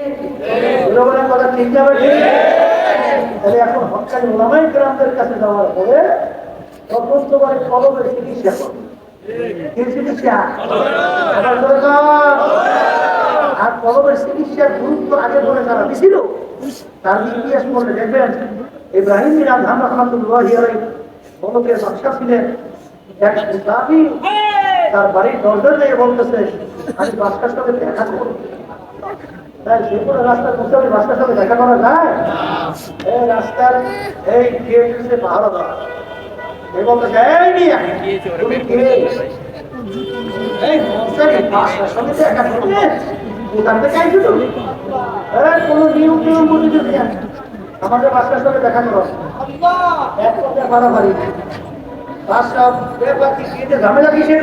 জনগণের কথা ঠিক যাবে তাহলে এখন হকানি ওলামাই গ্রামদের কাছে যাওয়ার পরে তখন কলমের চিকিৎসা করবে। চিকিৎসা। আর কলমের চিকিৎসার গুরুত্ব আগে বলে তারা দিছিল তার ইতিহাস বলে দেখবেন ইব্রাহিম বিন আদহাম রহমাতুল্লাহ কলমের বাদশা ছিলেন এক মুসাফির। তার বাড়ির দরজা দিয়ে বলতেছে আমি বাদশার সাথে দেখা করব। তাই যে কোনো রাস্তার মুসাফি বাদশার সাথে দেখা করা যায়? এই রাস্তার এই হচ্ছে পাহাড় দেওয়া এই এই মিয়া, তুমি কে? এই মুসাফি বাদশার সাথে দেখা আইছো তুমি? কোনো নিয়ম নিয়ম বলে যদি আমাদের বাদশার সাথে দেখা করো। এক কথা মারামারি বাদশা ব্যাপার কি ঝামেলা কিসের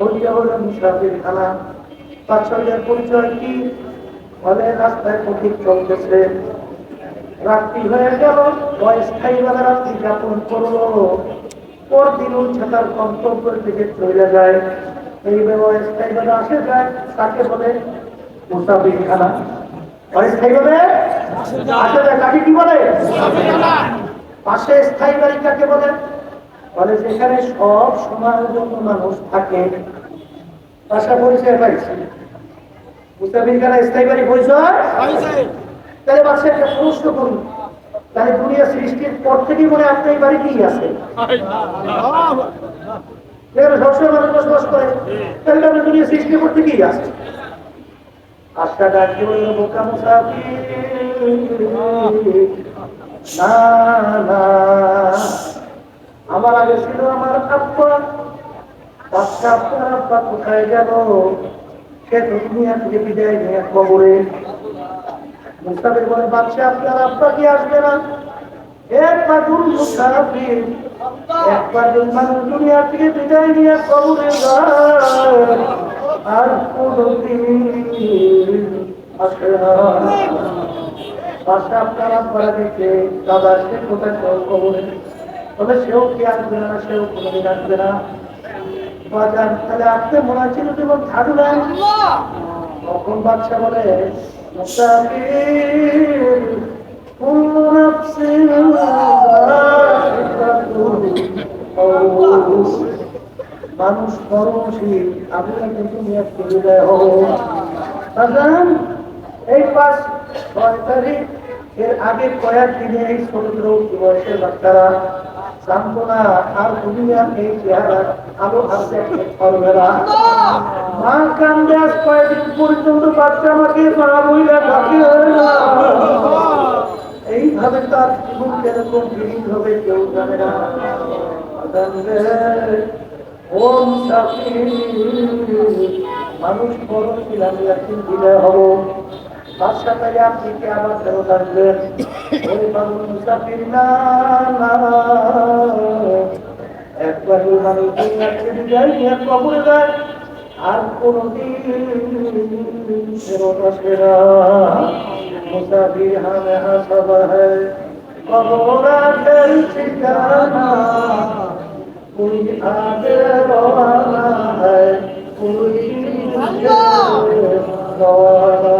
দেখছি ওইটা হলো মুসাফির খানা পরিচয় কি? বলে, রাস্তায় প্রতীক চলতেছে। রাত্রি হয়ে গেল, অস্থায়ী বেলা রাত্রি যাপন করল। পরদিন উঠছে তার গন্তব্যের দিকে চলে যায়। এইভাবে অস্থায়ী বেলা আসে যায়, তাকে বলে মুসাফির খানা আসে যায় কি বলে? পাশে স্থায়ী বাড়ি কাকে বলে? বলে যেখানে সব সময়ের জন্য মানুষ থাকে। ভাষা পরিচয় পাইছে মুসাফির খানা স্থায়ী বাড়ি পরিচয়? তাহলে বাসে একটা প্রশ্ন করুন। তাহলে দুনিয়া সৃষ্টির পর থেকেই মনে আপনার এই বাড়িতেই আছে? সবসময় মানুষ বসবাস করে তাহলে দুনিয়া সৃষ্টির পর থেকেই আছে। আশা ডাকি বলল বোকা মুসাফির। না না। আমার আগে ছিল আমার আব্বা। বাচ্চা আপনার আব্বা, কোথায় গেল সে দুনিয়া থেকে বিদায় নিয়ে কবরে মুস্তাফির বলে বাচ্চা আপনার আব্বা কি আসবে না? থেকে নিয়ে আর আপনার আব্বারা দেখে দাদা, সে কোথায় কবরে তবে সেও কি আসবে না সেও কোনোদিন আসবে না তাহলে আপনি মনে হচ্ছিল যেমন ঝাড়ু নেন তখন বাচ্চা বলে। মানুষ মরণশীল আমি কিন্তু এই পাঁচ ছয় তারিখ এর আগে কয়েক দিনে এই সমুদ্র বয়সের বাচ্চারা জানতো না আর দুনিয়ার এই চেহারা আলো পারবে না। মা কান্দে কয়েকদিন পর্যন্ত বাচ্চা আমাকে মা বইলা এইভাবে তার জীবন কীরকম ফিলিং হবে কেউ জানে না। মানুষ বড় ছিল আমি একদিন বিদায় হব। তার সাথে আপনি কি আবার ফেরত আসবেন? একবার যাইয়া কবর যায় আর কোনদিন ফেরত আসবে না। মুসাফির হামে হাসাবা হ্যায় কবর আটের ঠিকানা কোই আগে রওনা হ্যায় কোই রওনা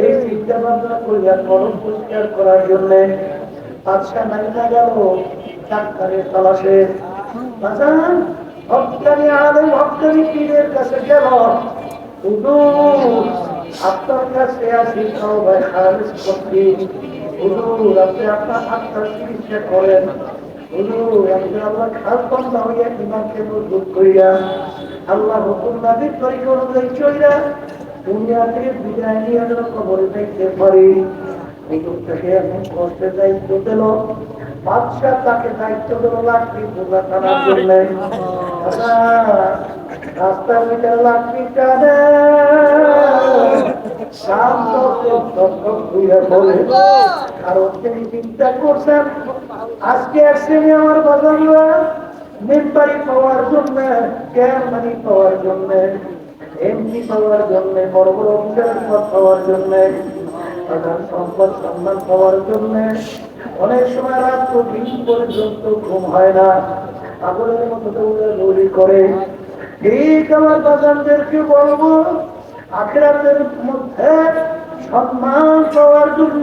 এই চিন্তা ভাবনা করিয়া পরিষ্কার করার জন্য আচ্ছা নাই না গেল ডাক্তারে তালাশে। ভক্তানি আলে ভক্তানি পীরের কাছে গেল? আপনার কাছে আসি খালিস করছি। হুজুর, আপনি আপনার আত্মার চিকিৎসা করেন। আল্লাহ খাস বন্ধ হইয়া ইমানকে মজবুত করিয়া চইরা দুনিয়া থেকে বিদায় নিয়ে কবরে দেখতে পারি। হুজুরটাকে এখন কষ্টের দায়িত্ব দিল। বাদশাহ তাকে দায়িত্ব দিল লাকড়ি টানার জন্য। রাস্তার ভিতরে লাকড়ি টানে। চিন্তা করছেন, আজকে আসছেন আমার বাজানরা মেম্বারি পাওয়ার জন্য চেয়ারম্যানি পাওয়ার জন্য। এমপি পাওয়ার জন্য বড় বড় পদ পাওয়ার জন্য সম্পদ সম্মান পাওয়ার জন্য। অনেক সময় রাত্র দিন পর্যন্ত ঘুম হয় না। আগুনের মতো দৌড়াদৌড়ি করে। ঠিক আমার বাজানদেরকে বলব, আখেরাতের মধ্যে সম্মান পাওয়ার জন্য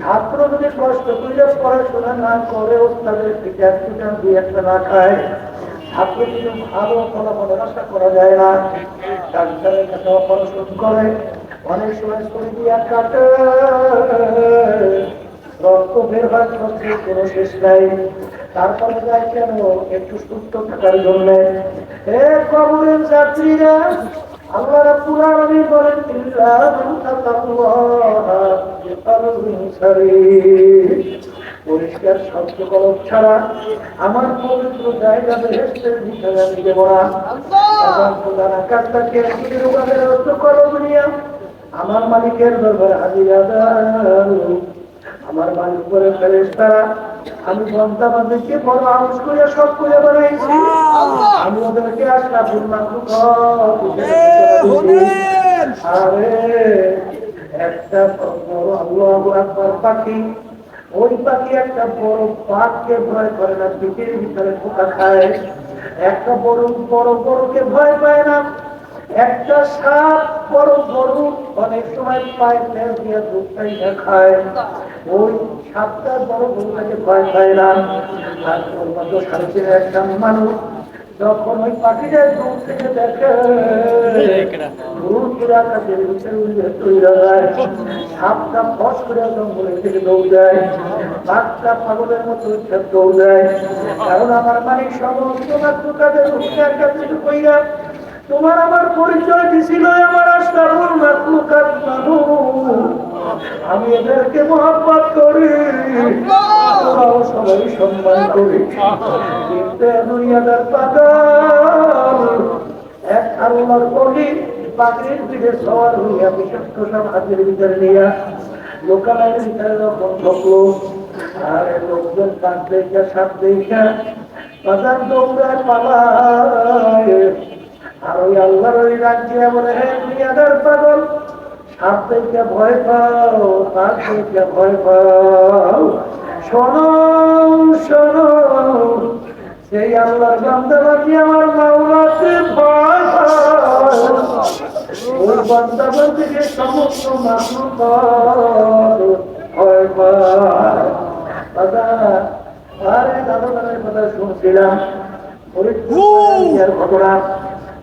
ছাত্র যদি কষ্ট করে পড়াশোনা না করে টিচার দুই একটা না খায়, ছাত্র কিন্তু ভালো ফলাফলের আশা করা যায় না, ডাক্তারের কাছে করে, অনেক সময় করে দিয়া কাটে। রক্ত বের কোনো শেষ নাই। তারপরে যাই কেন? একটু সুস্থ থাকার জন্য। হে কবরের যাত্রীরা পরিষ্কার শব্দ ছাড়া আমার পবিত্র জায়গা বেহেস্তের ভিতরে আমি দেব আমার নিয়ে আমার মালিকের দরবারে হাজিরা আমার মালিক করে ফেরেস্তারা আমি ঘণ্টা বান্ধবকে বড় আউস করে সব করে বানাইছি। আমি ওদেরকে আসলাম আরে একটা বড় আল্লাহ আকবার পাখি। ওই পাখি একটা বড় পাককে ভয় করে না পিঠের ভিতরে পোকা খায়। একটা বড় বড় বড়কে ভয় পায় না। একটা সাপ বড় গরু অনেক সময় পায় তেল দিয়ে দুধটাই খায়। ওই সাপটা বড় গরুটাকে ভয় পায় না। আর ওর মতো সাড়ে একটা মানুষ যখন ওই পাখিটা দূর থেকে দেখে দূর করে আকাশের ভিতরে উড়ে তৈরি যায় সাপটা ফস করে জঙ্গলের থেকে দৌড় বাঘটা পাগলের মতো দৌড় যায় কারণ আমার মালিক সমস্ত ভূমিকার কাছে কইরা তোমার আমার পরিচয় দিছিল আমার মানুষ আমি এদেরকে মহাব্বত করি সবাই সম্মান করি। কিন্তু দুনিয়াদার এক আল্লাহর সবার হইয়া বিশেষ সব হাতের ভিতরে নিয়া লোকালয়ের ভিতরে যখন আর লোকজন পাঁচ দেখা দেখা বাজার দৌড়ায় পালায়। আর ওই আল্লাহর ওই রাজ্যে বলে হে দুনিয়াদার পাগল। সাপ থেকে ভয় পাও তার থেকে ভয় পাও। শোনো শোনো সেই আল্লাহর বান্দাবাদি আমার মাওলাতে ভয় ওই বান্দাবাদ থেকে সমস্ত মাসুক ভয় পায়। দাদা আরে দাদা দাদার কথা শুনছিলাম। ঘটনা।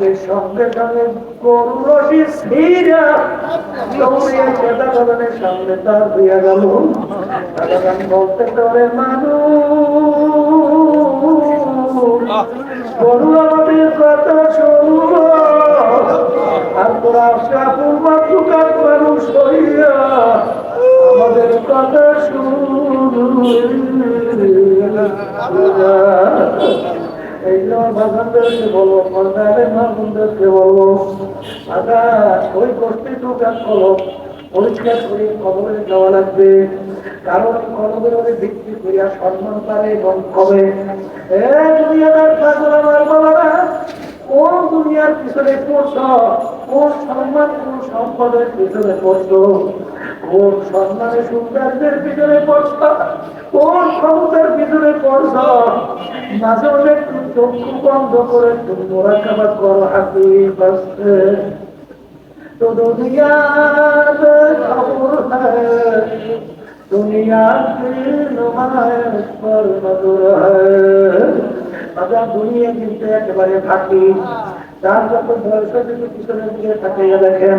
তাকে সঙ্গে সঙ্গে গরু রশি সামনে তার দিয়া গেল। বলতে পারে মানুষ গরু আমাদের কথা শুনল আর তোরা আশরাফুল মাতলুকাত মানুষ হইয়া আমাদের কথা শুন। এই জন্য বাগানদেরকে বলব কর্নারের মামুনদেরকে বলব আদা ওই গোষ্ঠী প্রকাশ করো। পরিষ্কার করে কবরে যাওয়া লাগবে? কারণ কলমের ওরে বিক্রি করিয়া সম্মান কবে? এ দুনিয়াদার পাগল কোন দুনিয়ার পিছনে পড়ছ কোন সম্মান কোন সম্পদের পিছনে পড়ছ। কোন সম্মানে সূর্যাস্তের ভিতরে পড়ছ কোন ক্ষমতার ভিতরে পড়ছ মাঝে মাঝে একটু চক্ষু বন্ধ করে তুমি মোরাকাবা করো হাতে বাঁচতে কিন্তু একেবারে থাকি তার যখন বয়সের পিছনের দিকে তাকাইয়া দেখেন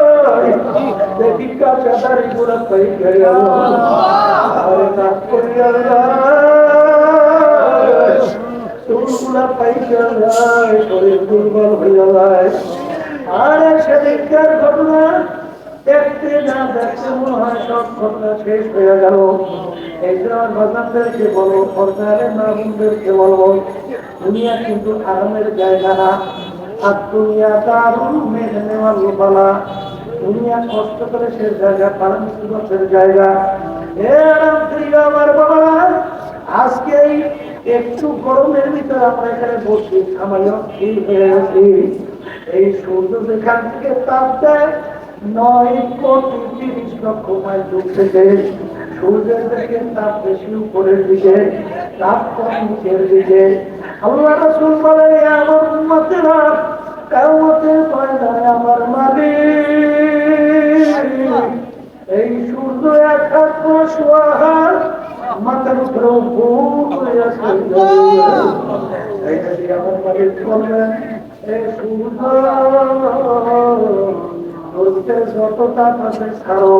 আরে সেদিনকার ঘটনা দেখতে না দেখতে মনে হয় সব ঘটনা শেষ হয়ে গেল এই বলো সরকারের নামদেরকে বলব দুনিয়া কিন্তু আরামের জায়গা না, আর দুনিয়া দারুণ মেনে নেওয়ার দুনিয়া কষ্ট করে সে জায়গা, পালন দিবসের জায়গা। আমার বাবা আজকে একটু গরমের ভিতরে আমরা এখানে বসছি আমায় স্থির হয়ে গেছি এই সূর্য যেখান থেকে তাপ দেয়, নয় কোটি তিরিশ লক্ষ মাইল দূর থেকে সূর্যের থেকে তাপ বেশি উপরের দিকে, তাপ কম নিচের দিকে। আল্লাহ রাসূল বলেন এ আমার উম্মতেরা কাউতে পয়দায় আমার মালিক। এই সূর্য এক শোয়া হাত মাথার উপরে এই যদি যত তাপ আছে ছাড়ো।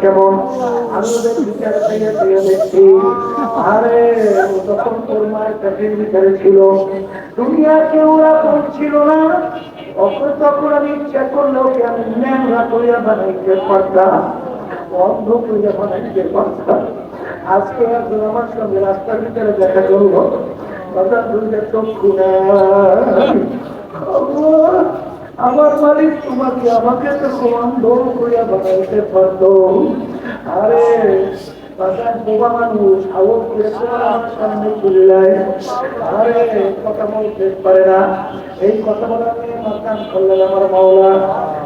কেমন? আমি ছিল না? তখন আমি ইচ্ছা করলে ওকে আমি ন্যাংরা করিয়া বানাইতে পারতাম? অন্ধ করিয়া বানাইতে পারতাম। আজকে একজন আমার সঙ্গে রাস্তার ভিতরে দেখা করব কথা দুইটা চক্ষু না আমার মালিক তোমাকে আমাকে তো দোল করিয়া বানাইতে পারতো। আরে বোবা মানুষ না। এই কথা বলা নিয়ে মাতান করলেন আমার মাওলা।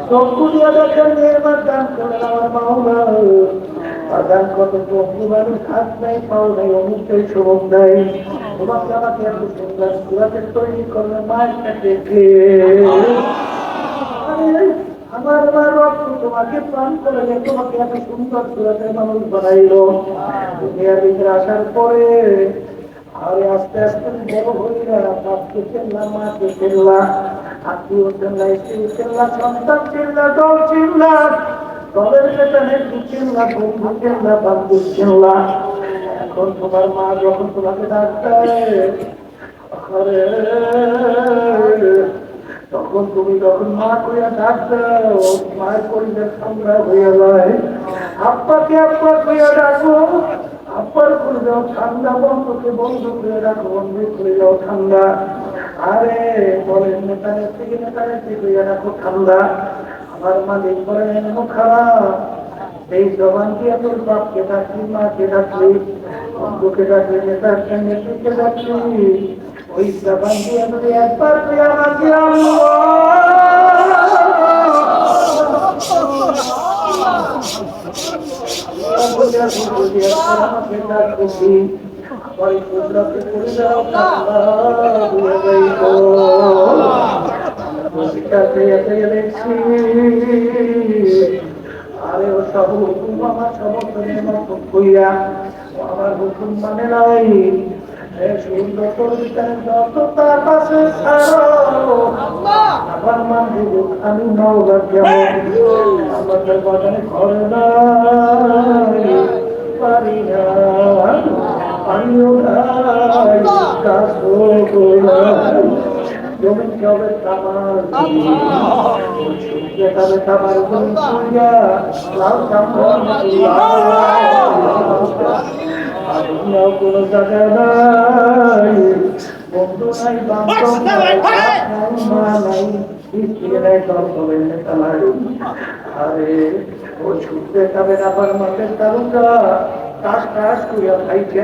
চক্ষু দিয়া দেখেন মেয়ের মাতান আমার মাওলা। বাজার কত চক্ষু মানুষ নাই, পাও নাই, অমুকটাই সবক নাই। তোমাকে আমাকে এত সুন্দর তৈরি করলে মায়ের কাছে আমার মা রক্ত তোমাকে প্রাণ করে তোমাকে এত সুন্দর সুরাতে মানুষ বানাইলো। দুনিয়ার ভিতরে আসার পরে আরে আস্তে আস্তে বড় হইলা, বাপকে চেনলা, মাকে চেনলা, আত্মীয় চেনলা, স্ত্রী চেনলা, সন্তান চেনলা দল চেনলা, দলের বেতনে দু চেনলা, বন্ধু চেনলা এখন তোমার মা যখন তোমাকে ডাক্তার আরে তখন তুমি যখন মা কইয়া ডাক মায়ের পরিবেশ ঠান্ডা হইয়া যায়। আব্বাকে আব্বা কইয়া ডাকো করে যাও, ঠান্ডা বন্ধুকে বন্ধ করে রাখো করে যাও ঠান্ডা। আরে নেত্রী রাখো ঠান্ডা। আমার মালিক বলেন এমন খারাপ এই জবান দিয়ে তোর বাপকে ডাকলি, মাকে ডাকলি বন্ধুকে ডাকলি নেতাকে নেত্রীকে ডাকলি। ওই জবান দিয়ে যদি একবার আমাকে আরে ও হুকুম আমার সমর্থনের মতো কইয়া আমার হুকুম মানে নাই। সুন্দর কবিতার পাশে ছাড়ো। আবার মানে আমি নওগাঁ যেমন আমাদের বাগানে ঘরে নাই। পারি না পানিও নাই গাছও নাই জমি জবে তামার যেখানে তামার জমি ছুঁয়া লাল দুনিয়াও কোনো জায়গা নাই। বন্ধু নাই বান্ধব নাই মা নাই স্ত্রী নাই দল বলেন নেতা নাই। আরে ও ছুটতে যাবে না আবার মাঠের তালুকা টাস টাস করিয়া খাইছে।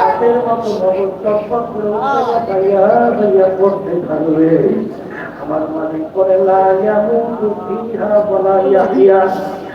হাতের মতো করে খাইয়া খাইয়া থাকবে। আমার মালিক করে লাইয়া মুখ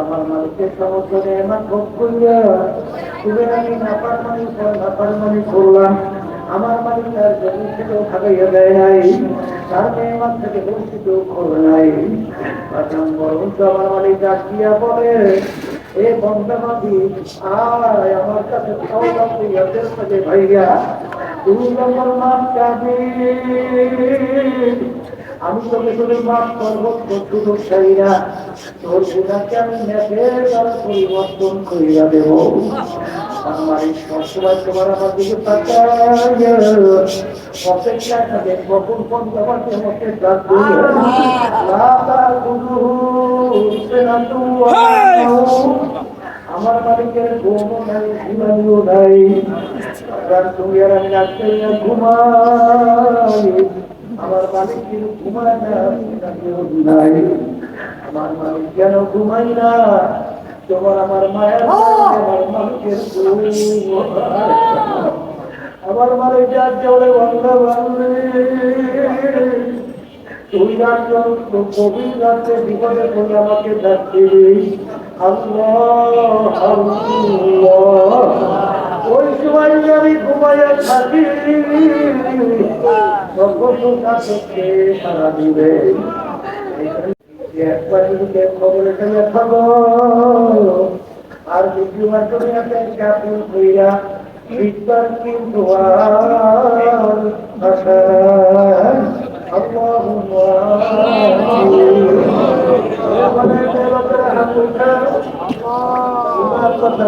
আমার মালিকের সমর্থনে আমার ভোগ করিয়া মালিক নাই। তার বরঞ্চ আমার মালিক ডাক দিয়া বলে, এ বন্ধমাদি আয় আমার কাছে ভাইয়া। তুমি যখন মাপ চাবি। আমি তোকে শুধু মাপ করব তোর শুধু চাইরা তোর গুণাকে আমি নেপের দ্বারা পরিবর্তন করিয়া দেব। আমার এই সবসময় তোমার আমার দিকে অপেক্ষা থাকে কখন কোন তোমাকে আমার মালিকের ঘুমও নাই ঘুমানিও নাই। তুমি আর আমি ঘুমাই। আমার মালিক কিন্তু ঘুমায় না ঘুমাতেও নাই। আমার মালিক কেন ঘুমাই না? তোমার আমার মায়ের আমার মালিকের আমার মালিক যার বন্ধ তুই রাত্র বিপদে পড়ে আমাকে ডাকতে আল্লাহ আল্লাহ। ওই সময় আমি ঘুমাইয়া থাকি। সারা দিবে। একবার যদি খবরে থাকো আর দ্বিতীয়বার তুমি আপনি কইরা বিদ্যার কিন্তু আল্লাহ i'm going